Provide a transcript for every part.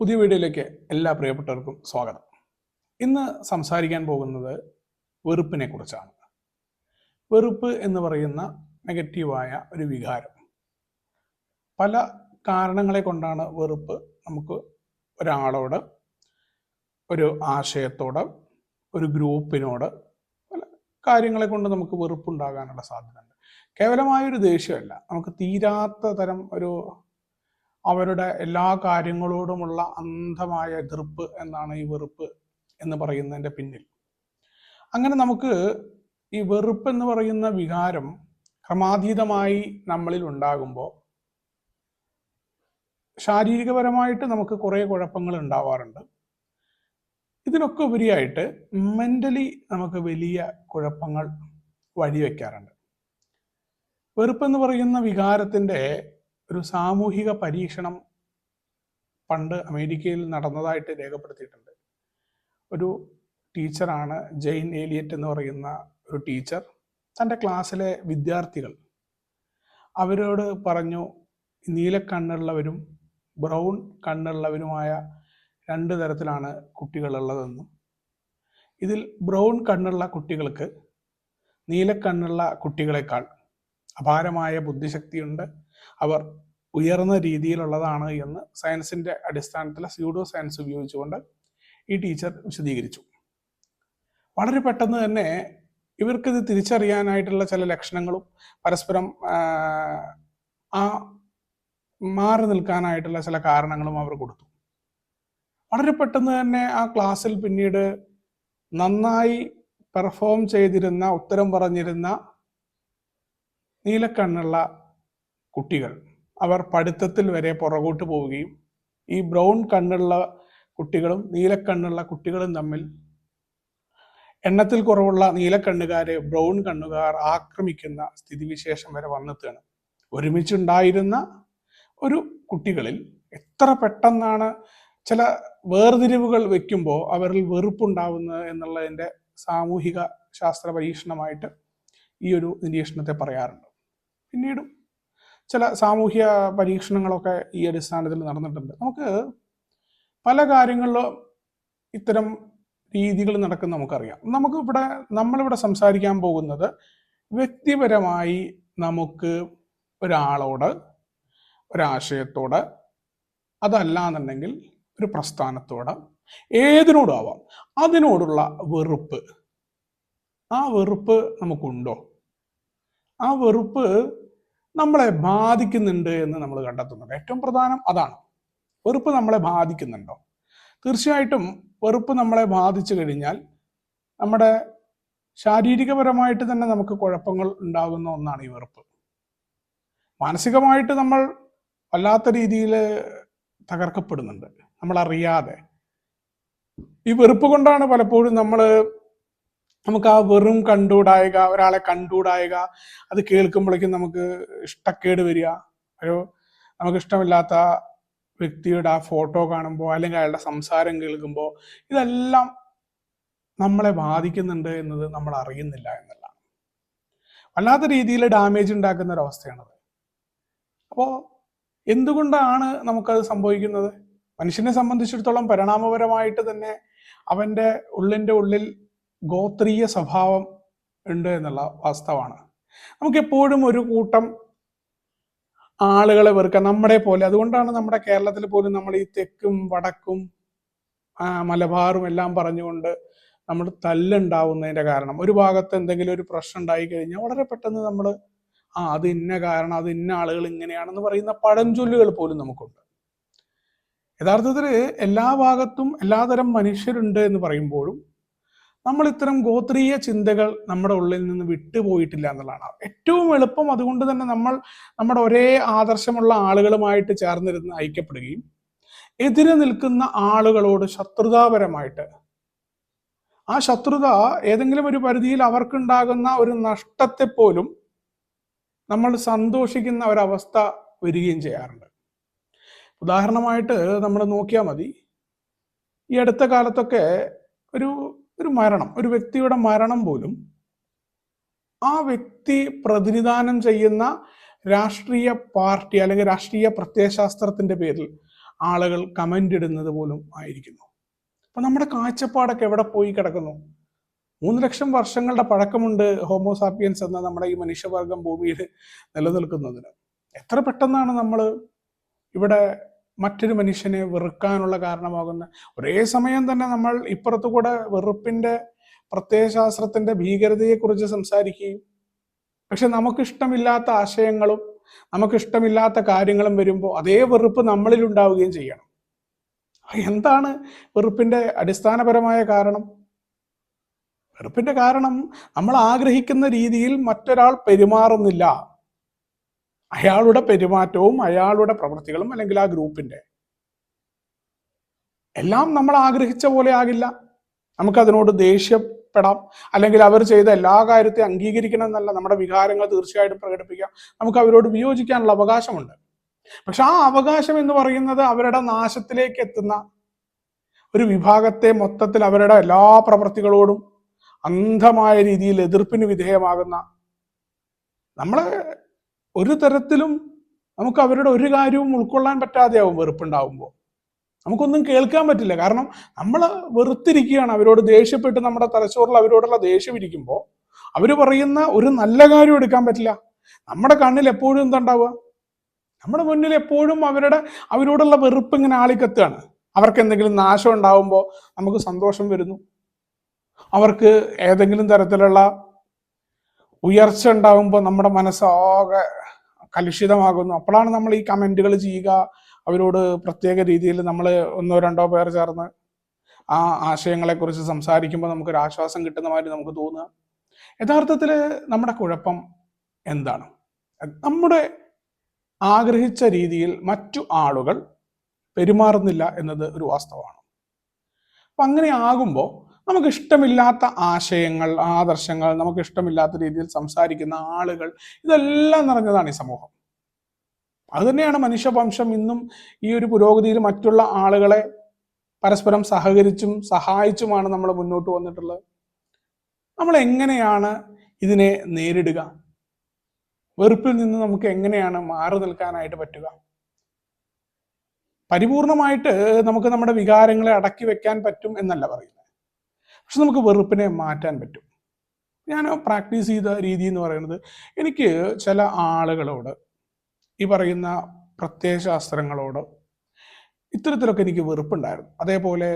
പുതിയ വീഡിയോയിലേക്ക് എല്ലാ പ്രിയപ്പെട്ടവർക്കും സ്വാഗതം. ഇന്ന് സംസാരിക്കാൻ പോകുന്നത് വെറുപ്പിനെ കുറിച്ചാണ്. വെറുപ്പ് എന്ന് പറയുന്ന നെഗറ്റീവായ ഒരു വികാരം. പല കാരണങ്ങളെ കൊണ്ടാണ് വെറുപ്പ് നമുക്ക് ഒരാളോട് ഒരു ആശയത്തോട് ഒരു ഗ്രൂപ്പിനോട് പല കാര്യങ്ങളെ കൊണ്ട് നമുക്ക് വെറുപ്പുണ്ടാകാനുള്ള സാധ്യതയുണ്ട്. കേവലമായൊരു ദേഷ്യമല്ല. നമുക്ക് തീരാത്ത തരം ഒരു അവരുടെ എല്ലാ കാര്യങ്ങളോടുമുള്ള അന്ധമായ എതിർപ്പ് എന്നാണ് ഈ വെറുപ്പ് എന്ന് പറയുന്നതിന്റെ പിന്നിൽ. അങ്ങനെ നമുക്ക് ഈ വെറുപ്പ് എന്ന് പറയുന്ന വികാരം ക്രമാതീതമായി നമ്മളിൽ ഉണ്ടാകുമ്പോൾ ശാരീരികപരമായിട്ട് നമുക്ക് കുറേ കുഴപ്പങ്ങൾ ഉണ്ടാവാറുണ്ട്. ഇതിനൊക്കെ ഉപരിയായിട്ട് മെന്റലി നമുക്ക് വലിയ കുഴപ്പങ്ങൾ വഴിവെക്കാറുണ്ട്. വെറുപ്പെന്ന് പറയുന്ന വികാരത്തിന്റെ ഒരു സാമൂഹിക പരീക്ഷണം പണ്ട് അമേരിക്കയിൽ നടന്നതായിട്ട് രേഖപ്പെടുത്തിയിട്ടുണ്ട്. ഒരു ടീച്ചറാണ് ജെയിൻ ഏലിയറ്റ് എന്ന് പറയുന്ന ഒരു ടീച്ചർ. തന്റെ ക്ലാസ്സിലെ വിദ്യാർത്ഥികൾ. അവരോട് പറഞ്ഞു നീല കണ്ണുള്ളവരും ബ്രൗൺ കണ്ണുള്ളവരുമായ രണ്ട് തരത്തിലാണ് കുട്ടികളുള്ളതെന്നും. ഇതിൽ ബ്രൗൺ കണ്ണുള്ള കുട്ടികൾക്ക് നീല കണ്ണുള്ള കുട്ടികളെക്കാൾ അപാരമായ ബുദ്ധിശക്തിയുണ്ട്. അവർ ഉയർന്ന രീതിയിലുള്ളതാണ് എന്ന് സയൻസിന്റെ അടിസ്ഥാനത്തിൽ സ്യൂഡോ സയൻസ് ഉപയോഗിച്ചുകൊണ്ട് ഈ ടീച്ചർ വിശദീകരിച്ചു. വളരെ പെട്ടെന്ന് തന്നെ ഇവർക്കിത് തിരിച്ചറിയാനായിട്ടുള്ള ചില ലക്ഷണങ്ങളും പരസ്പരം ആ മാറി നിൽക്കാനായിട്ടുള്ള ചില കാരണങ്ങളും അവർ കൊടുത്തു. വളരെ പെട്ടെന്ന് തന്നെ ആ ക്ലാസ്സിൽ പിന്നീട് നന്നായി പെർഫോം ചെയ്തിരുന്ന ഉത്തരം പറഞ്ഞിരുന്ന നീലക്കണ്ണുള്ള കുട്ടികൾ. അവർ പഠിത്തത്തിൽ വരെ പുറകോട്ട് പോവുകയും ഈ ബ്രൗൺ കണ്ണുള്ള കുട്ടികളും നീലക്കണ്ണുള്ള കുട്ടികളും തമ്മിൽ എണ്ണത്തിൽ കുറവുള്ള നീലക്കണ്ണുകാരെ ബ്രൗൺ കണ്ണുകാർ ആക്രമിക്കുന്ന സ്ഥിതിവിശേഷം വരെ വന്നെത്തുകയാണ്. ഒരുമിച്ചുണ്ടായിരുന്ന ഒരു കുട്ടികളിൽ എത്ര പെട്ടെന്നാണ് ചില വേർതിരിവുകൾ വെക്കുമ്പോൾ അവരിൽ വെറുപ്പുണ്ടാവുന്നത് എന്നുള്ളതിന്റെ സാമൂഹിക ശാസ്ത്ര പരീക്ഷണമായിട്ട് ഈ ഒരു നിരീക്ഷണത്തെ പറയാറുണ്ട്. പിന്നീടും ചില സാമൂഹ്യ പരീക്ഷണങ്ങളൊക്കെ ഈ അടിസ്ഥാനത്തിൽ നടന്നിട്ടുണ്ട്. നമുക്ക് പല കാര്യങ്ങളിലും ഇത്തരം രീതികൾ നടക്കുന്ന നമുക്കറിയാം. നമുക്ക് ഇവിടെ നമ്മളിവിടെ സംസാരിക്കാൻ പോകുന്നത് വ്യക്തിപരമായി നമുക്ക് ഒരാളോട് ഒരാശയത്തോട് അതല്ലാന്നുണ്ടെങ്കിൽ ഒരു പ്രസ്ഥാനത്തോട് ഏതിനോടും ആവാം. അതിനോടുള്ള വെറുപ്പ്. ആ വെറുപ്പ് നമുക്കുണ്ടോ? ആ വെറുപ്പ് നമ്മളെ ബാധിക്കുന്നുണ്ട് എന്ന് നമ്മൾ കണ്ടെത്തുന്നുണ്ട്. ഏറ്റവും പ്രധാനം അതാണ്. വെറുപ്പ് നമ്മളെ ബാധിക്കുന്നുണ്ടോ? തീർച്ചയായിട്ടും വെറുപ്പ് നമ്മളെ ബാധിച്ചു കഴിഞ്ഞാൽ നമ്മുടെ ശാരീരികപരമായിട്ട് തന്നെ നമുക്ക് കുഴപ്പങ്ങൾ ഉണ്ടാകുന്ന ഒന്നാണ് ഈ വെറുപ്പ്. മാനസികമായിട്ട് നമ്മൾ വല്ലാത്ത രീതിയിൽ തകർക്കപ്പെടുന്നുണ്ട്. നമ്മൾ അറിയാതെ ഈ വെറുപ്പ് കൊണ്ടാണ് പലപ്പോഴും നമ്മൾ നമുക്ക് ആ വെറും കണ്ടുകൂടായക ഒരാളെ കണ്ടുകൂടായക അത് കേൾക്കുമ്പോഴേക്കും നമുക്ക് ഇഷ്ടക്കേട് വരിക. ഒരു നമുക്ക് ഇഷ്ടമില്ലാത്ത വ്യക്തിയുടെ ആ ഫോട്ടോ കാണുമ്പോൾ അല്ലെങ്കിൽ അയാളുടെ സംസാരം കേൾക്കുമ്പോൾ ഇതെല്ലാം നമ്മളെ ബാധിക്കുന്നുണ്ട് എന്നത് നമ്മൾ അറിയുന്നില്ല എന്നുള്ളതാണ്. വല്ലാത്ത രീതിയിൽ ഡാമേജ് ഉണ്ടാക്കുന്ന ഒരു അവസ്ഥയാണത്. അപ്പോൾ എന്തുകൊണ്ടാണ് നമുക്കത് സംഭവിക്കുന്നത്? മനുഷ്യനെ സംബന്ധിച്ചിടത്തോളം പരിണാമപരമായിട്ട് തന്നെ അവന്റെ ഉള്ളിന്റെ ഉള്ളിൽ ഗോത്രീയ സ്വഭാവം ഉണ്ട് എന്നുള്ള വാസ്തവമാണ്. നമുക്കെപ്പോഴും ഒരു കൂട്ടം ആളുകളെ വെറുക്കാം. നമ്മുടെ പോലെ. അതുകൊണ്ടാണ് നമ്മുടെ കേരളത്തിൽ പോലും നമ്മൾ ഈ തെക്കും വടക്കും മലബാറും എല്ലാം പറഞ്ഞുകൊണ്ട് നമ്മൾ തല്ലുണ്ടാവുന്നതിന്റെ കാരണം. ഒരു ഭാഗത്ത് എന്തെങ്കിലും ഒരു പ്രശ്നം ഉണ്ടായി കഴിഞ്ഞാൽ വളരെ പെട്ടെന്ന് നമ്മൾ ആ അത് ഇന്ന കാരണം അത് ഇന്ന ആളുകൾ ഇങ്ങനെയാണെന്ന് പറയുന്ന പഴഞ്ചൊല്ലുകൾ പോലും നമുക്കുണ്ട്. യഥാർത്ഥത്തിൽ എല്ലാ ഭാഗത്തും എല്ലാതരം മനുഷ്യരുണ്ട് എന്ന് പറയുമ്പോഴും നമ്മൾ ഇത്തരം ഗോത്രീയ ചിന്തകൾ നമ്മുടെ ഉള്ളിൽ നിന്ന് വിട്ടുപോയിട്ടില്ല എന്നുള്ളതാണ്. ഏറ്റവും എളുപ്പം അതുകൊണ്ട് തന്നെ നമ്മൾ നമ്മുടെ ഒരേ ആദർശമുള്ള ആളുകളുമായിട്ട് ചേർന്നിരുന്ന് ഐക്യപ്പെടുകയും എതിരെ നിൽക്കുന്ന ആളുകളോട് ശത്രുതാപരമായിട്ട് ആ ശത്രുത ഏതെങ്കിലും ഒരു പരിധിയിൽ അവർക്കുണ്ടാകുന്ന ഒരു നഷ്ടത്തെ പോലും നമ്മൾ സന്തോഷിക്കുന്ന ഒരവസ്ഥ വരികയും ചെയ്യാറുണ്ട്. ഉദാഹരണമായിട്ട് നമ്മൾ നോക്കിയാൽ മതി. ഈ അടുത്ത കാലത്തൊക്കെ ഒരു ഒരു മരണം ഒരു വ്യക്തിയുടെ മരണം പോലും ആ വ്യക്തി പ്രതിനിധാനം ചെയ്യുന്ന രാഷ്ട്രീയ പാർട്ടി അല്ലെങ്കിൽ രാഷ്ട്രീയ പ്രത്യയശാസ്ത്രത്തിന്റെ പേരിൽ ആളുകൾ കമന്റ് ഇടുന്നത് പോലും ആയിരിക്കുന്നു. അപ്പൊ നമ്മുടെ കാഴ്ചപ്പാടൊക്കെ എവിടെ പോയി കിടക്കുന്നു? മൂന്ന് ലക്ഷം വർഷങ്ങളുടെ പഴക്കമുണ്ട് ഹോമോസാപ്പിയൻസ് എന്ന നമ്മുടെ ഈ മനുഷ്യവർഗം ഭൂമിയിൽ നിലനിൽക്കുന്നതിന്. എത്ര പെട്ടെന്നാണ് നമ്മൾ ഇവിടെ മറ്റൊരു മനുഷ്യനെ വെറുക്കാനുള്ള കാരണമാകുന്ന ഒരേ സമയം തന്നെ നമ്മൾ ഇപ്പുറത്തു കൂടെ വെറുപ്പിന്റെ പ്രത്യയശാസ്ത്രത്തിന്റെ ഭീകരതയെക്കുറിച്ച് സംസാരിക്കുകയും പക്ഷെ നമുക്കിഷ്ടമില്ലാത്ത ആശയങ്ങളും നമുക്കിഷ്ടമില്ലാത്ത കാര്യങ്ങളും വരുമ്പോൾ അതേ വെറുപ്പ് നമ്മളിൽ ഉണ്ടാവുകയും ചെയ്യണം. എന്താണ് വെറുപ്പിന്റെ അടിസ്ഥാനപരമായ കാരണം? വെറുപ്പിന്റെ കാരണം നമ്മൾ ആഗ്രഹിക്കുന്ന രീതിയിൽ മറ്റൊരാൾ പെരുമാറുന്നില്ല. അയാളുടെ പെരുമാറ്റവും അയാളുടെ പ്രവൃത്തികളും അല്ലെങ്കിൽ ആ ഗ്രൂപ്പിന്റെ എല്ലാം നമ്മൾ ആഗ്രഹിച്ച പോലെ ആകില്ല. നമുക്കതിനോട് ദേഷ്യപ്പെടാം. അല്ലെങ്കിൽ അവർ ചെയ്ത എല്ലാ കാര്യത്തെ അംഗീകരിക്കണം എന്നല്ല നമ്മുടെ വികാരങ്ങൾ തീർച്ചയായിട്ടും പ്രകടിപ്പിക്കാം നമുക്ക് അവരോട് വിയോജിക്കാനുള്ള അവകാശമുണ്ട്. പക്ഷെ ആ അവകാശം എന്ന് പറയുന്നത് അവരുടെ നാശത്തിലേക്ക് എത്തുന്ന ഒരു വിഭാഗത്തെ മൊത്തത്തിൽ അവരുടെ എല്ലാ പ്രവൃത്തികളോടും അന്ധമായ രീതിയിൽ എതിർപ്പിന് വിധേയമാകുന്ന നമ്മളെ ഒരു തരത്തിലും നമുക്ക് അവരുടെ ഒരു കാര്യവും ഉൾക്കൊള്ളാൻ പറ്റാതെയാവും വെറുപ്പുണ്ടാവുമ്പോൾ. നമുക്കൊന്നും കേൾക്കാൻ പറ്റില്ല. കാരണം നമ്മൾ വെറുത്തിരിക്കുകയാണ്. അവരോട് ദേഷ്യപ്പെട്ട് നമ്മുടെ തലച്ചോറിൽ അവരോടുള്ള ദേഷ്യം ഇരിക്കുമ്പോൾ അവർ പറയുന്ന ഒരു നല്ല കാര്യം എടുക്കാൻ പറ്റില്ല. നമ്മുടെ കണ്ണിൽ എപ്പോഴും എന്തുണ്ടാവുക? നമ്മുടെ മുന്നിൽ എപ്പോഴും അവരുടെ അവരോടുള്ള വെറുപ്പ് ഇങ്ങനെ ആളിക്കത്തുകയാണ്. അവർക്ക് എന്തെങ്കിലും നാശം ഉണ്ടാവുമ്പോൾ നമുക്ക് സന്തോഷം വരുന്നു. അവർക്ക് ഏതെങ്കിലും തരത്തിലുള്ള ഉയർച്ച ഉണ്ടാകുമ്പോൾ നമ്മുടെ മനസ്സാകെ കലുഷിതമാകുന്നു. അപ്പോഴാണ് നമ്മൾ ഈ കമന്റുകൾ ചെയ്യുക. അവരോട് പ്രത്യേക രീതിയിൽ നമ്മൾ ഒന്നോ രണ്ടോ പേർ ചേർന്ന് ആ ആശയങ്ങളെക്കുറിച്ച് സംസാരിക്കുമ്പോൾ നമുക്കൊരു ആശ്വാസം കിട്ടുന്ന മാതിരി നമുക്ക് തോന്നുക. യഥാർത്ഥത്തിൽ നമ്മുടെ കുഴപ്പം എന്താണ്? നമ്മുടെ ആഗ്രഹിച്ച രീതിയിൽ മറ്റു ആളുകൾ പെരുമാറുന്നില്ല എന്നത് ഒരു വാസ്തവമാണ്. അപ്പം അങ്ങനെ ആകുമ്പോൾ നമുക്ക് ഇഷ്ടമില്ലാത്ത ആശയങ്ങൾ ആദർശങ്ങൾ നമുക്ക് ഇഷ്ടമില്ലാത്ത രീതിയിൽ സംസാരിക്കുന്ന ആളുകൾ ഇതെല്ലാം നിറഞ്ഞതാണ് ഈ സമൂഹം. അത് തന്നെയാണ് മനുഷ്യവംശം ഇന്നും ഈ ഒരു പുരോഗതിയിൽ മറ്റുള്ള ആളുകളെ പരസ്പരം സഹകരിച്ചും സഹായിച്ചുമാണ് നമ്മൾ മുന്നോട്ട് വന്നിട്ടുള്ളത്. നമ്മൾ എങ്ങനെയാണ് ഇതിനെ നേരിടുക? വെറുപ്പിൽ നിന്ന് നമുക്ക് എങ്ങനെയാണ് മാറി നിൽക്കാനായിട്ട് പറ്റുക? പരിപൂർണമായിട്ട് നമുക്ക് നമ്മുടെ വികാരങ്ങളെ അടക്കി വെക്കാൻ പറ്റും എന്നല്ല പറയുന്നത്. പക്ഷെ നമുക്ക് വെറുപ്പിനെ മാറ്റാൻ പറ്റും. ഞാൻ പ്രാക്ടീസ് ചെയ്ത രീതി എന്ന് പറയുന്നത് എനിക്ക് ചില ആളുകളോട് ഈ പറയുന്ന പ്രത്യയശാസ്ത്രങ്ങളോട് ഇത്തരത്തിലൊക്കെ എനിക്ക് വെറുപ്പുണ്ടായിരുന്നു. അതേപോലെ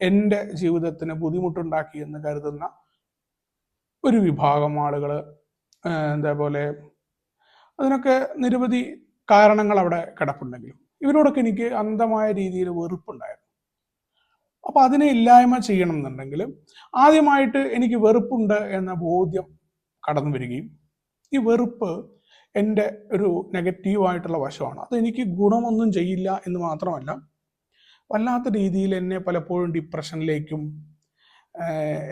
എന്റെ ജീവിതത്തിന് ബുദ്ധിമുട്ടുണ്ടാക്കി എന്ന് കരുതുന്ന ഒരു വിഭാഗം ആളുകൾ അതേപോലെ അതിനൊക്കെ നിരവധി കാരണങ്ങൾ അവിടെ കിടപ്പുണ്ടെങ്കിലും ഇവരോടൊക്കെ എനിക്ക് അന്ധമായ രീതിയിൽ വെറുപ്പുണ്ടായിരുന്നു. അപ്പൊ അതിനെ ഇല്ലായ്മ ചെയ്യണം എന്നുണ്ടെങ്കിൽ ആദ്യമായിട്ട് എനിക്ക് വെറുപ്പുണ്ട് എന്ന ബോധ്യം കടന്നു വരികയും ഈ വെറുപ്പ് എന്റെ ഒരു നെഗറ്റീവായിട്ടുള്ള വശമാണ്. അത് എനിക്ക് ഗുണമൊന്നും ചെയ്യില്ല എന്ന് മാത്രമല്ല വല്ലാത്ത രീതിയിൽ എന്നെ പലപ്പോഴും ഡിപ്രഷനിലേക്കും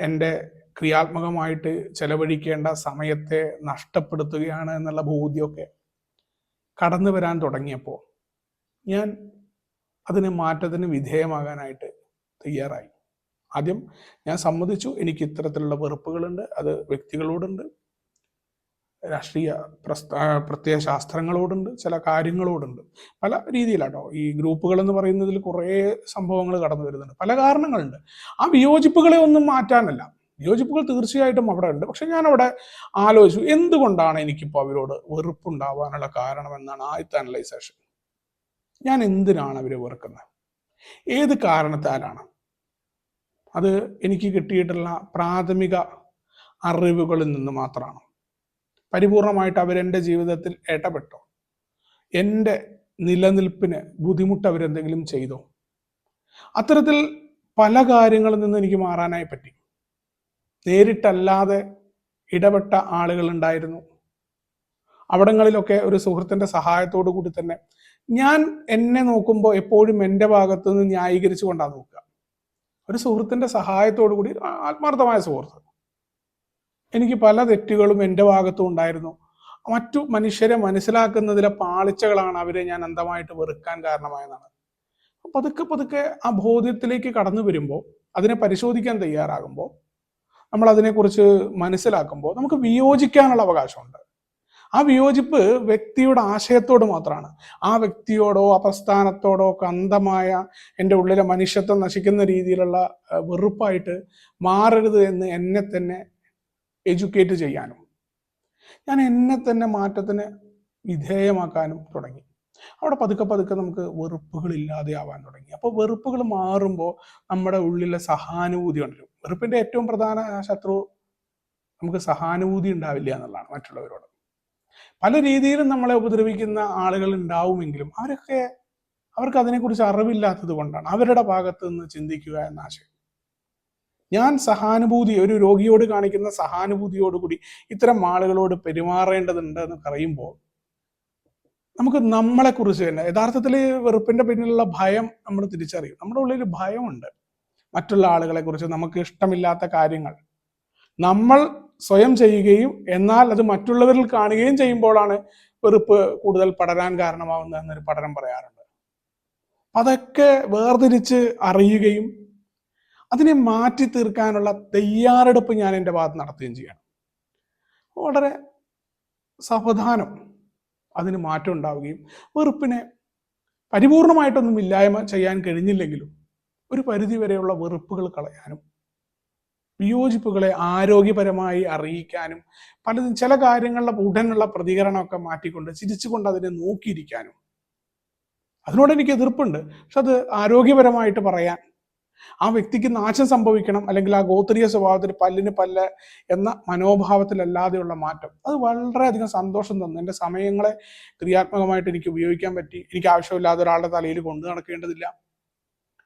എന്റെ ക്രിയാത്മകമായിട്ട് ചെലവഴിക്കേണ്ട സമയത്തെ നഷ്ടപ്പെടുത്തുകയാണ് എന്നുള്ള ബോധ്യമൊക്കെ കടന്നു വരാൻ തുടങ്ങിയപ്പോൾ ഞാൻ അതിന് മാറ്റത്തിന് വിധേയമാകാനായിട്ട് തയ്യാറായി. ആദ്യം ഞാൻ സമ്മതിച്ചു എനിക്ക് ഇത്തരത്തിലുള്ള വെറുപ്പുകളുണ്ട് അത് വ്യക്തികളോടുണ്ട് രാഷ്ട്രീയ പ്രസ്ഥാ ശാസ്ത്രങ്ങളോടുണ്ട് ചില കാര്യങ്ങളോടുണ്ട്. പല രീതിയിലാട്ടോ. ഈ ഗ്രൂപ്പുകൾ എന്ന് പറയുന്നതിൽ കുറേ സംഭവങ്ങൾ കടന്നു വരുന്നുണ്ട്. പല കാരണങ്ങളുണ്ട്. ആ വിയോജിപ്പുകളെ ഒന്നും മാറ്റാനല്ല. വിയോജിപ്പുകൾ തീർച്ചയായിട്ടും അവിടെ ഉണ്ട്. പക്ഷെ ഞാൻ അവിടെ ആലോചിച്ചു എന്തുകൊണ്ടാണ് എനിക്കിപ്പോൾ അവരോട് വെറുപ്പുണ്ടാവാനുള്ള കാരണം എന്നാണ് ആദ്യത്തെ അനലൈസേഷൻ. ഞാൻ എന്തിനാണ് അവരെ വെറുക്കുന്നത്? ഏത് കാരണത്താലാണ്? അത് എനിക്ക് കിട്ടിയിട്ടുള്ള പ്രാഥമിക അറിവുകളിൽ നിന്ന് മാത്രമാണ്. പരിപൂർണമായിട്ട് അവരെന്റെ ജീവിതത്തിൽ ഇടപെട്ടോ എന്റെ നിലനിൽപ്പിന് ബുദ്ധിമുട്ട് അവരെന്തെങ്കിലും ചെയ്തോ. അത്തരത്തിൽ പല കാര്യങ്ങളിൽ നിന്ന് എനിക്ക് മാറാനായി പറ്റി. നേരിട്ടല്ലാതെ ഇടപെട്ട ആളുകൾ ഉണ്ടായിരുന്നു. അവിടങ്ങളിലൊക്കെ ഒരു സുഹൃത്തിന്റെ സഹായത്തോടു കൂടി തന്നെ. ഞാൻ എന്നെ നോക്കുമ്പോൾ എപ്പോഴും എന്റെ ഭാഗത്തു നിന്ന് ന്യായീകരിച്ചു കൊണ്ടാണ് നോക്കുക. ഒരു സുഹൃത്തിന്റെ സഹായത്തോടു കൂടി ആത്മാർത്ഥമായ സുഹൃത്ത്. എനിക്ക് പല തെറ്റുകളും എന്റെ ഭാഗത്തും ഉണ്ടായിരുന്നു. മറ്റു മനുഷ്യരെ മനസ്സിലാക്കുന്നതിലെ പാളിച്ചകളാണ് അവരെ ഞാൻ അന്ധമായിട്ട് വെറുക്കാൻ കാരണമായതാണ്. പതുക്കെ പതുക്കെ ആ ബോധ്യത്തിലേക്ക് കടന്നു വരുമ്പോൾ അതിനെ പരിശോധിക്കാൻ തയ്യാറാകുമ്പോൾ നമ്മൾ അതിനെക്കുറിച്ച് മനസ്സിലാക്കുമ്പോൾ നമുക്ക് വിയോജിക്കാനുള്ള അവകാശമുണ്ട്. ആ വിയോജിപ്പ് വ്യക്തിയുടെ ആശയത്തോട് മാത്രമാണ്. ആ വ്യക്തിയോടോ ആ പ്രസ്ഥാനത്തോടോ അന്ധമായ എന്റെ ഉള്ളിലെ മനുഷ്യത്വം നശിക്കുന്ന രീതിയിലുള്ള വെറുപ്പായിട്ട് മാറരുത് എന്ന് എന്നെ തന്നെ എഡ്യൂക്കേറ്റ് ചെയ്യാനും ഞാൻ എന്നെ തന്നെ മാറ്റത്തിന് വിധേയമാക്കാനും തുടങ്ങി. അവിടെ പതുക്കെ പതുക്കെ നമുക്ക് വെറുപ്പുകൾ ഇല്ലാതെ ആവാൻ തുടങ്ങി. അപ്പോൾ വെറുപ്പുകൾ മാറുമ്പോൾ നമ്മുടെ ഉള്ളിലെ സഹാനുഭൂതി ഉണ്ടല്ലോ. വെറുപ്പിന്റെ ഏറ്റവും പ്രധാന ശത്രു നമുക്ക് സഹാനുഭൂതി ഉണ്ടാവില്ല എന്നുള്ളതാണ് മറ്റുള്ളവരോട്. പല രീതിയിലും നമ്മളെ ഉപദ്രവിക്കുന്ന ആളുകൾ ഉണ്ടാവുമെങ്കിലും അവരൊക്കെ അവർക്ക് അതിനെക്കുറിച്ച് അറിവില്ലാത്തത് കൊണ്ടാണ് അവരുടെ ഭാഗത്ത് നിന്ന് ചിന്തിക്കുക എന്ന ആശയം. ഞാൻ സഹാനുഭൂതി ഒരു രോഗിയോട് കാണിക്കുന്ന സഹാനുഭൂതിയോടുകൂടി ഇത്തരം ആളുകളോട് പെരുമാറേണ്ടതുണ്ട് എന്ന് പറയുമ്പോൾ നമുക്ക് നമ്മളെക്കുറിച്ച് തന്നെ യഥാർത്ഥത്തിൽ വെറുപ്പിന്റെ പിന്നിലുള്ള ഭയം നമ്മൾ തിരിച്ചറിയും. നമ്മുടെ ഉള്ളിൽ ഭയമുണ്ട്. മറ്റുള്ള ആളുകളെ കുറിച്ച് നമുക്ക് ഇഷ്ടമില്ലാത്ത കാര്യങ്ങൾ. നമ്മൾ സ്വയം ചെയ്യുകയും എന്നാൽ അത് മറ്റുള്ളവരിൽ കാണുകയും ചെയ്യുമ്പോഴാണ് വെറുപ്പ് കൂടുതൽ പടരാൻ കാരണമാവുന്നത് എന്നൊരു പഠനം പറയാറുണ്ട്. അതൊക്കെ വേർതിരിച്ച് അറിയുകയും അതിനെ മാറ്റി തീർക്കാനുള്ള തയ്യാറെടുപ്പ് ഞാൻ എന്റെ ഭാഗത്ത് നടത്തുകയും ചെയ്യണം. വളരെ സാവധാനം അതിന് മാറ്റം ഉണ്ടാവുകയും വെറുപ്പിനെ പരിപൂർണമായിട്ടൊന്നും ഇല്ലായ്മ ചെയ്യാൻ കഴിഞ്ഞില്ലെങ്കിലും ഒരു പരിധി വരെയുള്ള വെറുപ്പുകൾ കളയാനും വിയോജിപ്പുകളെ ആരോഗ്യപരമായി അറിയിക്കാനും പലതും ചില കാര്യങ്ങളുടെ ഉടനുള്ള പ്രതികരണമൊക്കെ മാറ്റിക്കൊണ്ട് ചിരിച്ചുകൊണ്ട് അതിനെ നോക്കിയിരിക്കാനും. അതിനോട് എനിക്ക് എതിർപ്പുണ്ട്. പക്ഷെ അത് ആരോഗ്യപരമായിട്ട് പറയാൻ ആ വ്യക്തിക്ക് നാശം സംഭവിക്കണം അല്ലെങ്കിൽ ആ ഗോത്രീയ സ്വഭാവത്തിൽ പല്ലിന് പല്ല് എന്ന മനോഭാവത്തിലല്ലാതെയുള്ള മാറ്റം അത് വളരെയധികം സന്തോഷം തന്നു. എന്റെ സമയങ്ങളെ ക്രിയാത്മകമായിട്ട് എനിക്ക് ഉപയോഗിക്കാൻ പറ്റി. എനിക്ക് ആവശ്യമില്ലാതെ ഒരാളുടെ തലയിൽ കൊണ്ടു നടക്കേണ്ടതില്ല.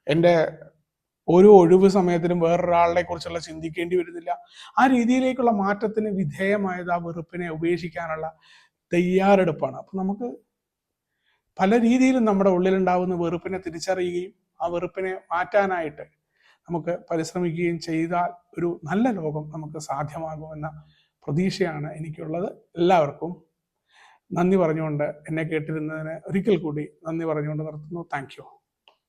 എന്റെ ഓരോ ഒഴിവ് സമയത്തിനും വേറൊരാളെ കുറിച്ചുള്ള ചിന്തിക്കേണ്ടി വരുന്നില്ല. ആ രീതിയിലേക്കുള്ള മാറ്റത്തിന് വിധേയമായത് ആ വെറുപ്പിനെ ഉപേക്ഷിക്കാനുള്ള തയ്യാറെടുപ്പാണ്. അപ്പൊ നമുക്ക് പല രീതിയിലും നമ്മുടെ ഉള്ളിലുണ്ടാവുന്ന വെറുപ്പിനെ തിരിച്ചറിയുകയും ആ വെറുപ്പിനെ മാറ്റാനായിട്ട് നമുക്ക് പരിശ്രമിക്കുകയും ചെയ്താൽ ഒരു നല്ല ലോകം നമുക്ക് സാധ്യമാകുമെന്ന പ്രതീക്ഷയാണ് എനിക്കുള്ളത്. എല്ലാവർക്കും നന്ദി പറഞ്ഞുകൊണ്ട് എന്നെ കേട്ടിരുന്നതിന് ഒരിക്കൽ കൂടി നന്ദി പറഞ്ഞുകൊണ്ട് നിർത്തുന്നു. താങ്ക്